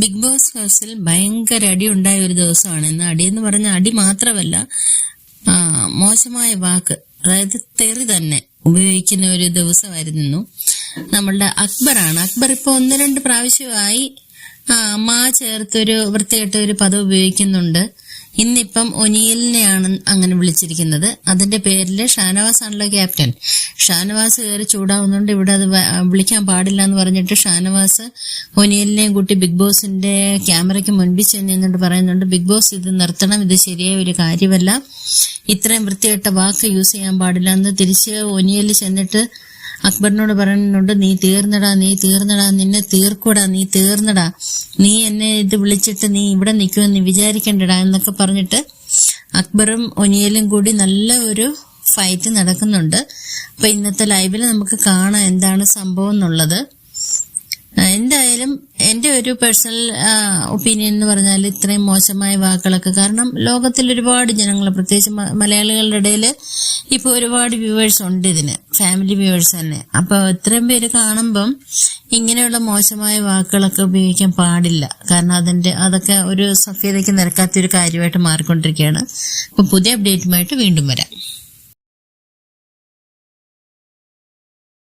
Big boss ഹൗസിൽ ഭയങ്കര അടി ഉണ്ടായ ഒരു ദിവസമാണ്. ഇന്ന് അടി എന്ന് പറഞ്ഞ അടി മാത്രമല്ല മോശമായ വാക്ക് അതായത് തെറി തന്നെ ഉപയോഗിക്കുന്ന ഒരു ദിവസമായിരുന്നു. നമ്മളുടെ അക്ബറാണ്. അക്ബർ ഇപ്പൊ ഒന്ന് രണ്ട് പ്രാവശ്യമായി മാ ചേർത്തൊരു വൃത്തികെട്ട ഒരു പദം ഉപയോഗിക്കുന്നുണ്ട്. ഇന്നിപ്പം ഒനിയലിനെയാണ് അങ്ങനെ വിളിച്ചിരിക്കുന്നത്. അതിന്റെ പേരിൽ ഷാനവാസ് ആണല്ലോ ക്യാപ്റ്റൻ. ഷാനവാസ് കയറി ചൂടാവുന്നതുകൊണ്ട് ഇവിടെ അത് വിളിക്കാൻ പാടില്ല എന്ന് പറഞ്ഞിട്ട് ഷാനവാസ് ഒനിയലിനെയും കൂട്ടി ബിഗ് ബോസിന്റെ ക്യാമറയ്ക്ക് മുൻപിൽ ചെന്ന് പറയുന്നുണ്ട് ബിഗ് ബോസ് ഇത് നിർത്തണം ഇത് ശരിയായ ഒരു കാര്യമല്ല. ഇത്രയും വൃത്തികെട്ട വാക്ക് യൂസ് ചെയ്യാൻ പാടില്ല എന്ന് തിരിച്ച് ഒനിയൽ ചെന്നിട്ട് അക്ബറിനോട് പറയുന്നുണ്ട് നീ തീർന്നടാ നീ തീർന്നടാ നിന്നെ തീർക്കൂടാ നീ തീർന്നടാ. നീ എന്നെ ഇത് വിളിച്ചിട്ട് നീ ഇവിടെ നിൽക്കുമെന്ന് വിചാരിക്കണ്ടടാ എന്നൊക്കെ പറഞ്ഞിട്ട് അക്ബറും ഒനിയലും കൂടി നല്ല ഒരു ഫൈറ്റ് നടക്കുന്നുണ്ട്. അപ്പൊ ഇന്നത്തെ ലൈവിൽ നമുക്ക് കാണാം എന്താണ് സംഭവം എന്നുള്ളത്. എന്തായാലും എന്റെ ഒരു പേഴ്സണൽ ഒപ്പീനിയൻ എന്ന് പറഞ്ഞാൽ ഇത്രയും മോശമായ വാക്കുകളൊക്കെ കാരണം ലോകത്തിൽ ഒരുപാട് ജനങ്ങൾ പ്രത്യേകിച്ച് മലയാളികളുടെ ഇടയിൽ ഇപ്പോൾ ഒരുപാട് വ്യൂവേഴ്സ് ഉണ്ട് ഇതിന്. ഫാമിലി വ്യൂവേഴ്സ് തന്നെ. അപ്പോൾ ഇത്രയും പേര് കാണുമ്പം ഇങ്ങനെയുള്ള മോശമായ വാക്കുകളൊക്കെ ഉപയോഗിക്കാൻ പാടില്ല. കാരണം അതിന്റെ അതൊക്കെ ഒരു സഫ്യതയ്ക്ക് നിരക്കാത്ത ഒരു കാര്യമായിട്ട് മാറിക്കൊണ്ടിരിക്കുകയാണ്. അപ്പോൾ പുതിയ അപ്ഡേറ്റുമായിട്ട് വീണ്ടും വരാം.